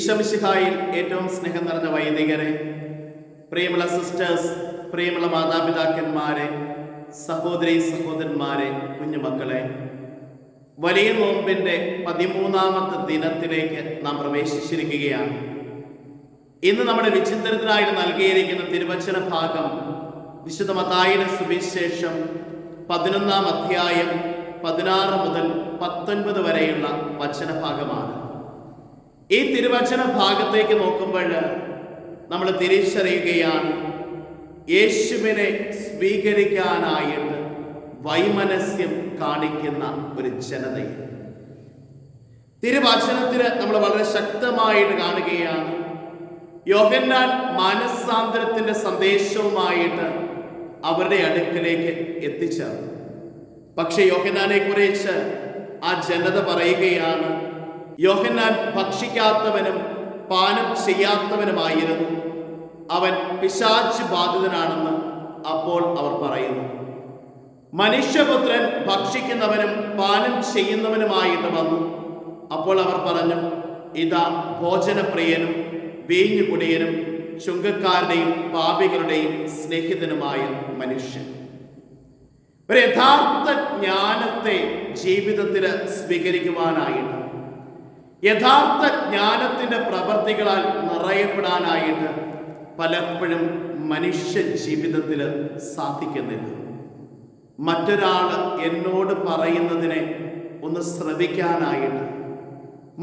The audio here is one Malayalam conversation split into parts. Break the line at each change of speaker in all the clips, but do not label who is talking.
ഈശമിശിഹായിൽ ഏറ്റവും സ്നേഹം നിറഞ്ഞ വൈദികരെ പ്രിയമുള്ള സിസ്റ്റേഴ്സ് പ്രിയമുള്ള മാതാപിതാക്കന്മാരെ സഹോദരി സഹോദരന്മാരെ കുഞ്ഞുമക്കളെ വലിയ നോമ്പിന്റെ പതിമൂന്നാമത്തെ ദിനത്തിലേക്ക് നാം പ്രവേശിച്ചിരിക്കുകയാണ്. ഇന്ന് നമ്മുടെ വിചിന്തനത്തിനായിട്ട് നൽകിയിരിക്കുന്ന തിരുവചന ഭാഗം വിശുദ്ധ മത്തായിയുടെ സുവിശേഷം പതിനൊന്നാം അധ്യായം പതിനാറ് മുതൽ പത്തൊൻപത് വരെയുള്ള വചനഭാഗമാണ്. ഈ തിരുവചന ഭാഗത്തേക്ക് നോക്കുമ്പോൾ നമ്മൾ തിരിച്ചറിയുകയാണ് യേശുവിനെ സ്വീകരിക്കാനായിട്ട് വൈമനസ്യം കാണിക്കുന്ന ഒരു ജനതയെ തിരുവചനത്തിന് നമ്മൾ വളരെ ശക്തമായിട്ട് കാണുകയാണ് യോഹന്നാൻ മാനസാന്തരത്തിന്റെ സന്ദേശവുമായിട്ട് അവരുടെ അടുക്കലേക്ക് എത്തിച്ചേർന്നു. പക്ഷെ യോഹന്നാനെ കുറിച്ച് ആ ജനത പറയുകയാണ് യോഹന്നാൻ ഭക്ഷിക്കാത്തവനും പാനം ചെയ്യാത്തവനുമായിരുന്നു. അവൻ പിശാച്ച് ബാധിതനാണെന്ന് അപ്പോൾ അവർ പറയുന്നു. മനുഷ്യപുത്രൻ ഭക്ഷിക്കുന്നവനും പാനം ചെയ്യുന്നവനുമായിട്ട് വന്നു. അപ്പോൾ അവർ പറഞ്ഞു ഇതാ ഭോജനപ്രിയനും വീഞ്ഞുകുടിയനും ചുങ്കക്കാരുടെയും പാപികളുടെയും സ്നേഹിതനുമായ മനുഷ്യൻ. ഒരു യഥാർത്ഥ ജ്ഞാനത്തെ ജീവിതത്തിൽ സ്വീകരിക്കുവാനായിട്ട് യഥാർത്ഥ ജ്ഞാനത്തിന്റെ പ്രവർത്തികളാൽ നിറയപ്പെടാനായിട്ട് പലപ്പോഴും മനുഷ്യ ജീവിതത്തിൽ സാധിക്കുന്നില്ല. മറ്റൊരാൾ എന്നോട് പറയുന്നതിനെ ഒന്ന് ശ്രവിക്കാനായിട്ട്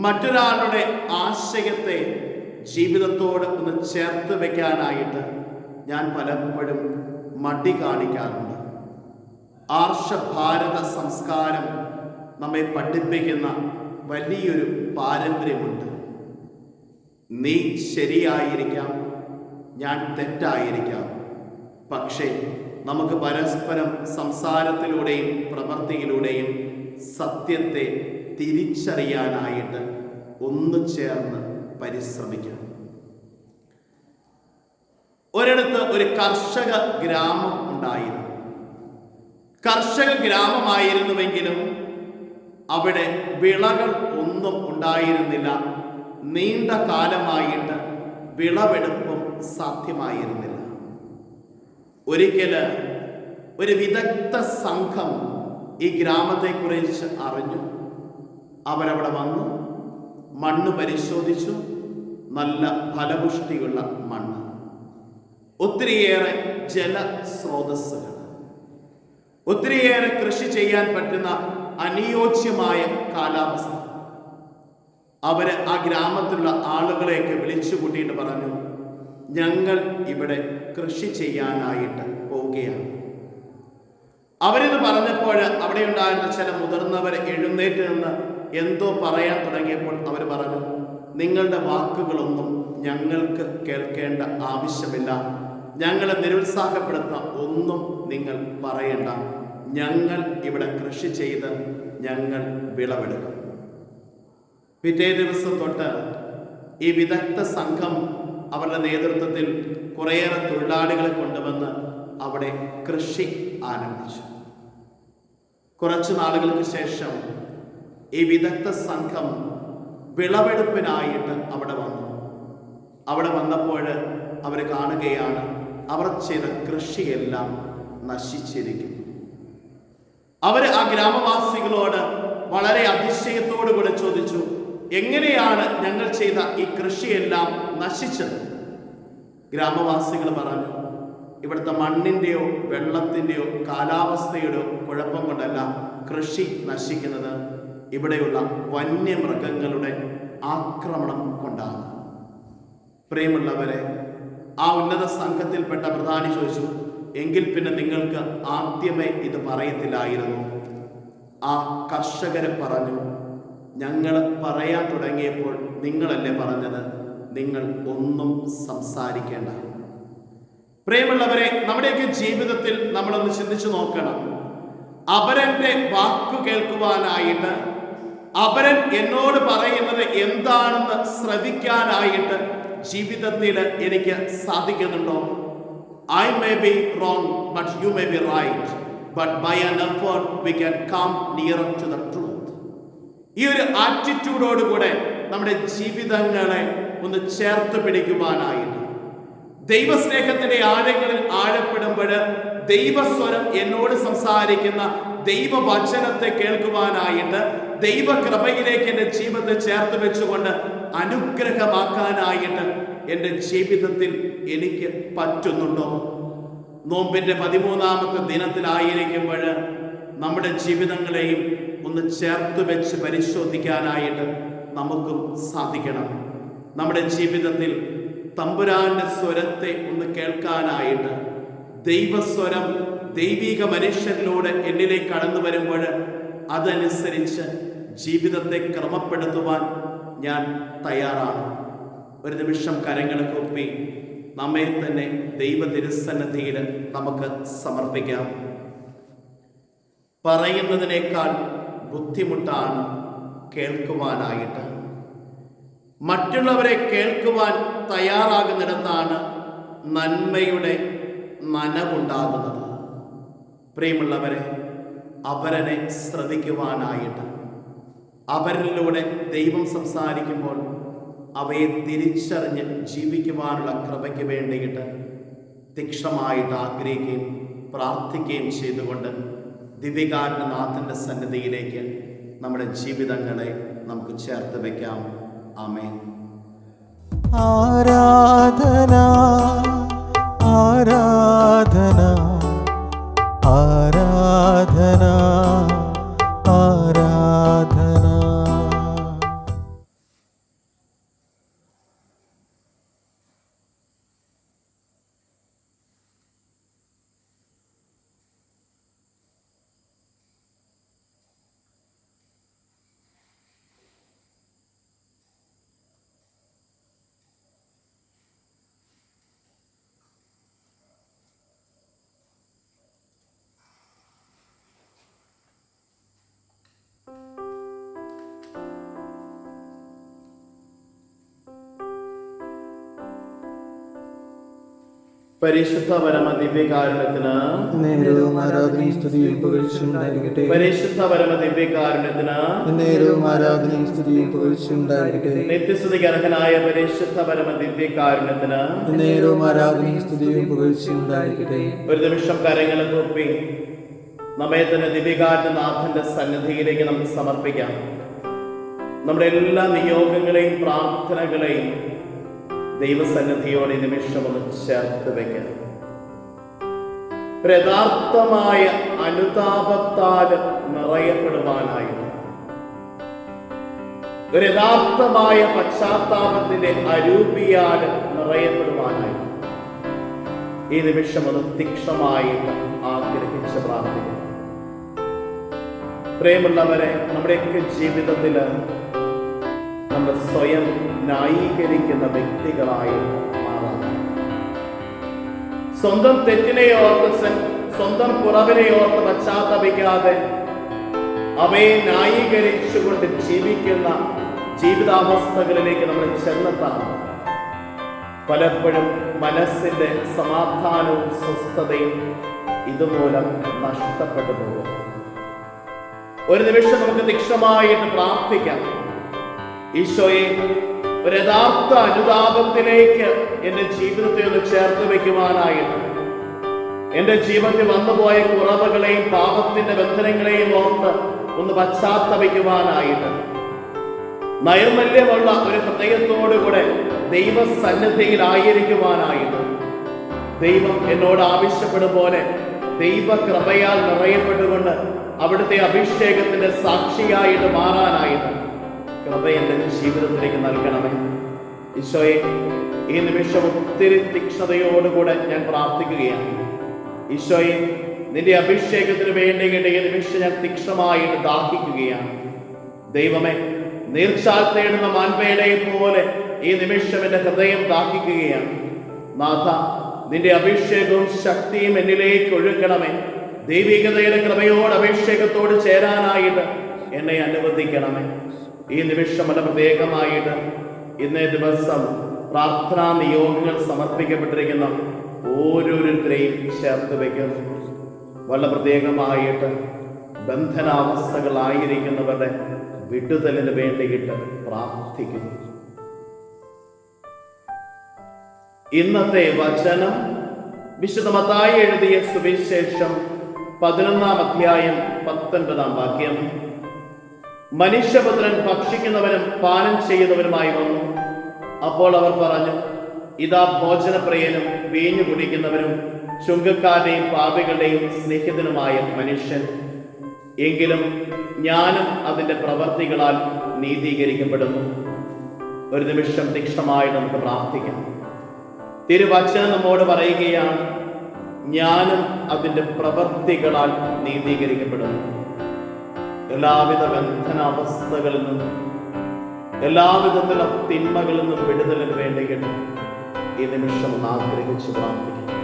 മറ്റൊരാളുടെ ആശയത്തെ ജീവിതത്തോട് ഒന്ന് ചേർത്ത് വയ്ക്കാനായിട്ട് ഞാൻ പലപ്പോഴും മടി കാണിക്കാറുണ്ട്. ആർഷഭാരത സംസ്കാരം നമ്മെ പഠിപ്പിക്കുന്ന വലിയൊരു പാരമ്പര്യമുണ്ട്. നീ ശരിയായിരിക്കാം ഞാൻ തെറ്റായിരിക്കാം. പക്ഷേ നമുക്ക് പരസ്പരം സംസാരത്തിലൂടെയും പ്രവൃത്തിയിലൂടെയും സത്യത്തെ തിരിച്ചറിയാനായിട്ട് ഒന്നു ചേർന്ന് പരിശ്രമിക്കാം. ഒരിടത്ത് ഒരു കർഷക ഗ്രാമം ഉണ്ടായിരുന്നു. കർഷക ഗ്രാമമായിരുന്നുവെങ്കിലും അവിടെ വിളകൾ ഒന്നും ഉണ്ടായിരുന്നില്ല. നീണ്ട കാലമായിട്ട് വിളവെടുപ്പും സാധ്യമായിരുന്നില്ല. ഒരിക്കൽ ഒരു വിദഗ്ധ സംഘം ഈ ഗ്രാമത്തെക്കുറിച്ച് അറിഞ്ഞു. അവരവിടെ വന്നു. മണ്ണ് പരിശോധിച്ചു. നല്ല ഫലപുഷ്ടിയുള്ള മണ്ണ്. ഒത്തിരിയേറെ ജലസ്രോതസ്സുകൾ. ഒത്തിരിയേറെ കൃഷി ചെയ്യാൻ പറ്റുന്ന അനുയോജ്യമായ കാലാവസ്ഥ. അവർ ആ ഗ്രാമത്തിലുള്ള ആളുകളെയൊക്കെ വിളിച്ചു കൂട്ടിയിട്ട് പറഞ്ഞു ഞങ്ങൾ ഇവിടെ കൃഷി ചെയ്യാനായിട്ട് പോവുകയാണ്. അവരിത് പറഞ്ഞപ്പോൾ അവിടെ ഉണ്ടായിരുന്ന ചില മുതിർന്നവർ എഴുന്നേറ്റ് നിന്ന് എന്തോ പറയാൻ തുടങ്ങിയപ്പോൾ അവർ പറഞ്ഞു നിങ്ങളുടെ വാക്കുകളൊന്നും ഞങ്ങൾക്ക് കേൾക്കേണ്ട ആവശ്യമില്ല. ഞങ്ങളെ നിരുത്സാഹപ്പെടുത്തുന്ന ഒന്നും നിങ്ങൾ പറയണ്ട. ഞങ്ങൾ ഇവിടെ കൃഷി ചെയ്ത് ഞങ്ങൾ വിളവെടുക്കും. പിറ്റേ ദിവസം തൊട്ട് ഈ വിദഗ്ധ സംഘം അവരുടെ നേതൃത്വത്തിൽ കുറേയേറെ തൊഴിലാളികളെ കൊണ്ടുവന്ന് അവിടെ കൃഷി ആരംഭിച്ചു. കുറച്ചു നാളുകൾക്ക് ശേഷം ഈ വിദഗ്ധ സംഘം വിളവെടുപ്പിനായിട്ട് അവിടെ വന്നു. അവിടെ വന്നപ്പോൾ അവർ കാണുകയാണ് അവർ ചെയ്ത കൃഷിയെല്ലാം നശിച്ചിരിക്കുന്നു. അവർ ആ ഗ്രാമവാസികളോട് വളരെ അതിശയത്തോടു കൂടെ ചോദിച്ചു എങ്ങനെയാണ് ഞങ്ങൾ ചെയ്ത ഈ കൃഷിയെല്ലാം നശിച്ചത്? ഗ്രാമവാസികൾ പറഞ്ഞു ഇവിടുത്തെ മണ്ണിന്റെയോ വെള്ളത്തിന്റെയോ കാലാവസ്ഥയുടെയോ കുഴപ്പം കൊണ്ടല്ല കൃഷി നശിക്കുന്നത്. ഇവിടെയുള്ള വന്യമൃഗങ്ങളുടെ ആക്രമണം കൊണ്ടാണ്. പ്രിയമുള്ളവരെ ആ ഉന്നത സംഘത്തിൽപ്പെട്ട പ്രധാനി ചോദിച്ചു എങ്കിൽ പിന്നെ നിങ്ങൾക്ക് ആദ്യമേ ഇത് പറയത്തില്ലായിരുന്നു. ആ കർഷകരെ പറഞ്ഞു ഞങ്ങൾ പറയാൻ തുടങ്ങിയപ്പോൾ നിങ്ങളല്ലേ പറഞ്ഞത്? നിങ്ങൾ ഒന്നും സംസാരിക്കേണ്ട. പ്രിയമുള്ളവരെ നമ്മുടെയൊക്കെ ജീവിതത്തിൽ നമ്മളൊന്ന് ചിന്തിച്ചു നോക്കണം. അപരന്റെ വാക്കു കേൾക്കുവാനായിട്ട് അപരൻ എന്നോട് പറയുന്നത് എന്താണെന്ന് ശ്രവിക്കാനായിട്ട് ജീവിതത്തിൽ എനിക്ക് സാധിക്കുന്നുണ്ടോ? I may be wrong, but you may be right. But by an effort, we can come nearer to the truth. ഈ ഒരു ആറ്റിറ്റ്യൂഡോട് കൂടെ നമ്മുടെ ജീവിതങ്ങളെ ഒന്ന് ചേർത്ത് പിടിക്കുവാനായിട്ട് ദൈവസ്നേഹത്തിന്റെ ആഴങ്ങളിൽ ആഴപ്പെടുമ്പോൾ ദൈവസ്വരം എന്നോട് സംസാരിക്കുന്ന ദൈവവചനത്തെ കേൾക്കുവാനായിട്ട് ദൈവകൃപയിലേക്ക് എന്റെ ജീവിതത്തെ ചേർത്ത് വെച്ചുകൊണ്ട് അനുഗ്രഹമാക്കാനായിട്ട് എന്റെ ജീവിതത്തിൽ എനിക്ക് പറ്റുന്നുണ്ടോ? നോമ്പിന്റെ പതിമൂന്നാമത്തെ ദിനത്തിലായിരിക്കുമ്പോൾ നമ്മുടെ ജീവിതങ്ങളെയും ഒന്ന് ചേർത്ത് വെച്ച് പരിശോധിക്കാനായിട്ട് നമുക്കും സാധിക്കണം. നമ്മുടെ ജീവിതത്തിൽ തമ്പുരാന്റെ സ്വരത്തെ ഒന്ന് കേൾക്കാനായിട്ട് ദൈവസ്വരം ദൈവിക മനുഷ്യരിലൂടെ എന്നിലേക്ക് കടന്നു വരുമ്പോൾ അതനുസരിച്ച് ജീവിതത്തെ ക്രമപ്പെടുത്തുവാൻ ഞാൻ തയ്യാറാണ്. ഒരു നിമിഷം കരങ്ങൾ കൂപ്പി നമ്മെ തന്നെ ദൈവ തിരുസന്നദ്ധിയിൽ നമുക്ക് സമർപ്പിക്കാം. പറയുന്നതിനേക്കാൾ ബുദ്ധിമുട്ടാണ് കേൾക്കുവാനായിട്ട്. മറ്റുള്ളവരെ കേൾക്കുവാൻ തയ്യാറാകുന്നിടത്താണ് നന്മയുടെ നനവുണ്ടാകുന്നത്. പ്രിയമുള്ളവരെ അവരനെ ശ്രദ്ധിക്കുവാനായിട്ട്. അവരിലൂടെ ദൈവം സംസാരിക്കുമ്പോൾ അവയെ തിരിച്ചറിഞ്ഞ് ജീവിക്കുവാനുള്ള കൃപയ്ക്ക് വേണ്ടിയിട്ട് തീക്ഷണമായിട്ട് ആഗ്രഹിക്കുകയും പ്രാർത്ഥിക്കുകയും ചെയ്തുകൊണ്ട് ദിവ്യകാരണനാഥന്റെ സന്നിധിയിലേക്ക് നമ്മുടെ ജീവിതങ്ങളെ നമുക്ക് ചേർത്ത് വയ്ക്കാം ആമേ
ആരാധന ആരാധനാ ആരാധന.
പരിശുദ്ധ പരമ ദിവ്യകാരുണ്യത്തിന്
നേരവും ആരാധനയും സ്തുതിയും പുകഴ്ചയുണ്ടായിരിക്കട്ടെ
പരിശുദ്ധ പരമ ദിവ്യകാരുണ്യത്തിന്
നേരവും ആരാധനയും സ്തുതിയും പുകഴ്ചയുണ്ടായിരിക്കട്ടെ
നിത്യസ്തുതിക്ക് അർഹനായ പരിശുദ്ധ പരമ ദിവ്യകാരുണ്യത്തിന്
നേരവും ആരാധനയും സ്തുതിയും പുകഴ്ചയുണ്ടായിരിക്കട്ടെ
ഒരു നിമിഷം കരങ്ങളെ കൂപ്പി നമ്മെ തന്നെ നാഥന്റെ സന്നിധിയിലേക്ക് നമുക്ക് സമർപ്പിക്കാം. നമ്മുടെ എല്ലാ നിയോഗങ്ങളെയും പ്രാർത്ഥനകളെയും ദൈവസന്നിധിയോടെ നിമിഷം ഒന്ന് ചേർത്ത് വയ്ക്കാം യഥാർത്ഥമായ അനുതാപത്താൽ നിറയപ്പെടുവാനായി ഒരു യഥാർത്ഥമായ പശ്ചാത്താപത്തിന്റെ അരൂപിയാൽ നിറയപ്പെടുവാനായി ഈ നിമിഷം ഒന്ന് തീക്ഷണമായിട്ട് ആഗ്രഹിച്ച് പ്രാർത്ഥിക്കാം പ്രിയമുള്ളവരെ നമ്മുടെയൊക്കെ ജീവിതത്തിൽ നമ്മൾ സ്വയം ന്യായീകരിക്കുന്ന വ്യക്തികളായി മാറാം. സ്വന്തം തെറ്റിനെ ഓർത്ത് സ്വന്തം കുറവിനെ ഓർത്ത് പശ്ചാത്തപിക്കാതെ അവയെ ന്യായീകരിച്ചുകൊണ്ട് ജീവിക്കുന്ന ജീവിതാവസ്ഥകളിലേക്ക് നമ്മൾ ചെന്നെത്താം. പലപ്പോഴും മനസ്സിന്റെ സമാധാനവും സ്വസ്ഥതയും ഇതുമൂലം നഷ്ടപ്പെട്ടു പോകും. ഒരു നിമിഷം നമുക്ക് തീക്ഷണമായിട്ട് പ്രാർത്ഥിക്കാം. ഈശോയെ ഒരു യഥാർത്ഥ അനുതാപത്തിലേക്ക് എന്റെ ജീവിതത്തെ ഒന്ന് ചേർത്ത് വെക്കുവാനായിട്ട് എന്റെ ജീവിതത്തിൽ വന്നുപോയ കുറവുകളെയും പാപത്തിന്റെ ബന്ധനങ്ങളെയും ഓർത്ത് ഒന്ന് പശ്ചാത്തപിക്കുവാനായിട്ട്. നൈർമല്യമുള്ള ഒരു ഹൃദയത്തോടുകൂടെ ദൈവസന്നിധിയിലായിരിക്കുവാനായിട്ട്. ദൈവം എന്നോട് ആവശ്യപ്പെടും പോലെ ദൈവകൃപയാൽ നിറയപ്പെട്ടുകൊണ്ട് അവിടുത്തെ അഭിഷേകത്തിന്റെ സാക്ഷിയായിട്ട് മാറാനായിട്ട് കൃപ എന്റെ ജീവിതത്തിലേക്ക് നൽകണമേ. ഈശോയെ ഈ നിമിഷം ഒത്തിരി തീക്ഷ്ണതയോടുകൂടെ ഞാൻ പ്രാർത്ഥിക്കുകയാണ്. ഈശോയെ നിന്റെ അഭിഷേകത്തിന് വേണ്ടിയിട്ട് ഈ നിമിഷം ഞാൻ തീക്ഷണമായിട്ട് ദാഹിക്കുകയാണ്. ദൈവമേ നീർച്ചാൽ തേടുന്ന മാൻപേടയെ പോലെ ഈ നിമിഷം എന്റെ ഹൃദയം ദാഹിക്കുകയാണ്. നാഥ നിന്റെ അഭിഷേകവും ശക്തിയും എന്നിലേക്ക് ഒഴുക്കണമേ. ദൈവികതയുടെ കൃപയോട് അഭിഷേകത്തോട് ചേരാനായിട്ട് എന്നെ അനുവദിക്കണമേ. ഈ നിമിഷം അല്ല പ്രത്യേകമായിട്ട് ഇന്നേ ദിവസം പ്രാർത്ഥനാ നിയോഗങ്ങൾ സമർപ്പിക്കപ്പെട്ടിരിക്കുന്ന ഓരോരുത്തരെയും ചേർത്ത് വയ്ക്കുന്നു വളരെ പ്രത്യേകമായിട്ട് ബന്ധനാവസ്ഥകളായിരിക്കുന്നവരുടെ വിടുതലിന് വേണ്ടിയിട്ട് പ്രാർത്ഥിക്കുന്നു. ഇന്നത്തെ വചനം വിശുദ്ധ മതായി എഴുതിയ സുവിശേഷം പതിനൊന്നാം അധ്യായം പത്തൊൻപതാം വാക്യം. മനുഷ്യപുത്രൻ ഭക്ഷിക്കുന്നവനും പാനം ചെയ്യുന്നവനുമായി വന്നു. അപ്പോൾ അവർ പറഞ്ഞു ഇതാ ഭോജനപ്രിയനും വീഞ്ഞു കുടിക്കുന്നവനും ചുങ്കക്കാരുടെയും പാപികളുടെയും സ്നേഹിതനുമായ മനുഷ്യൻ. എങ്കിലും ഞാനും അതിന്റെ പ്രവർത്തികളാൽ നീതീകരിക്കപ്പെടുന്നു. ഒരു നിമിഷം തീക്ഷണമായി നമുക്ക് പ്രാർത്ഥിക്കാം. തിരുവചനം നമ്മോട് പറയുകയാണ് ഞാനും അതിന്റെ പ്രവൃത്തികളാൽ നീതീകരിക്കപ്പെടുന്നു. എല്ലാവിധ ബന്ധനാവസ്ഥകളിൽ നിന്നും എല്ലാവിധത്തിലുള്ള തിന്മകളിൽ നിന്നും വിടുതലിന് വേണ്ടിയിട്ട് ഈ നിമിഷം ആഗ്രഹിച്ച് പ്രാർത്ഥിക്കുന്നു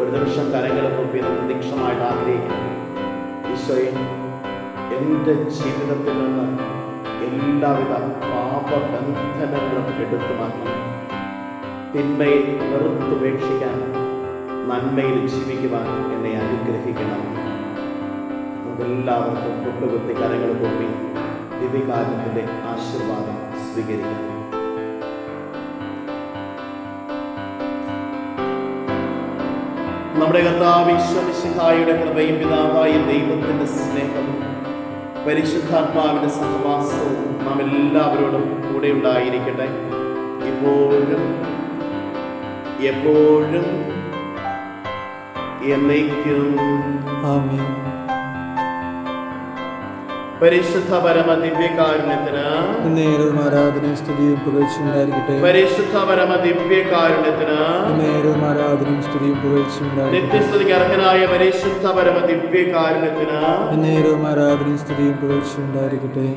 ഒരു നിമിഷം കരങ്ങളെ പൊപ്പി നമുക്ക് തീക്ഷണമായിട്ട് ആഗ്രഹിക്കാം ഈശോയെ എന്റെ ജീവിതത്തിൽ നിന്ന് എല്ലാവിധ പാപബന്ധനങ്ങളും എടുത്തു മാറ്റണം. തിന്മയിൽ വെറുത്തുപേക്ഷിക്കാൻ നന്മയിൽ ജീവിക്കുവാൻ എന്നെ അനുഗ്രഹിക്കണം. നമുക്കെല്ലാവർക്കും കുട്ടുകുത്തി കരങ്ങൾ കൂട്ടി ദിവ്യകാരണത്തിന്റെ ആശീർവാദം സ്വീകരിക്കണം നമ്മുടെ കഥാവിശ്വനിശിഹായുടെ കൃപയും പിതാവായ ദൈവത്തിന്റെ സ്നേഹം പരിശുദ്ധാത്മാവിന്റെ സഹവാസവും നാം എല്ലാവരോടും കൂടെ ഉണ്ടായിരിക്കട്ടെ. ഇപ്പോഴും എപ്പോഴും എന്നേക്കും. പരിശുദ്ധ പരമ ദിവ്യകാരുണ്യത്തിന്
ആരാധനയും സ്തുതിയും പുകഴ്ചയുണ്ടായിരിക്കട്ടെ
പരിശുദ്ധ പരമ ദിവ്യകാരുണ്യത്തിന്
നേരവും ആരാധനയും സ്തുതിയും പുകഴ്ചയുണ്ടായിരിക്കട്ടെ
നിത്യസ്തുതിക്ക് അർഹനായ പരിശുദ്ധ പരമ ദിവ്യകാരുണ്യത്തിന്
നേരവും ആരാധനയും സ്തുതിയും പുകഴ്ചയുണ്ടായിരിക്കട്ടെ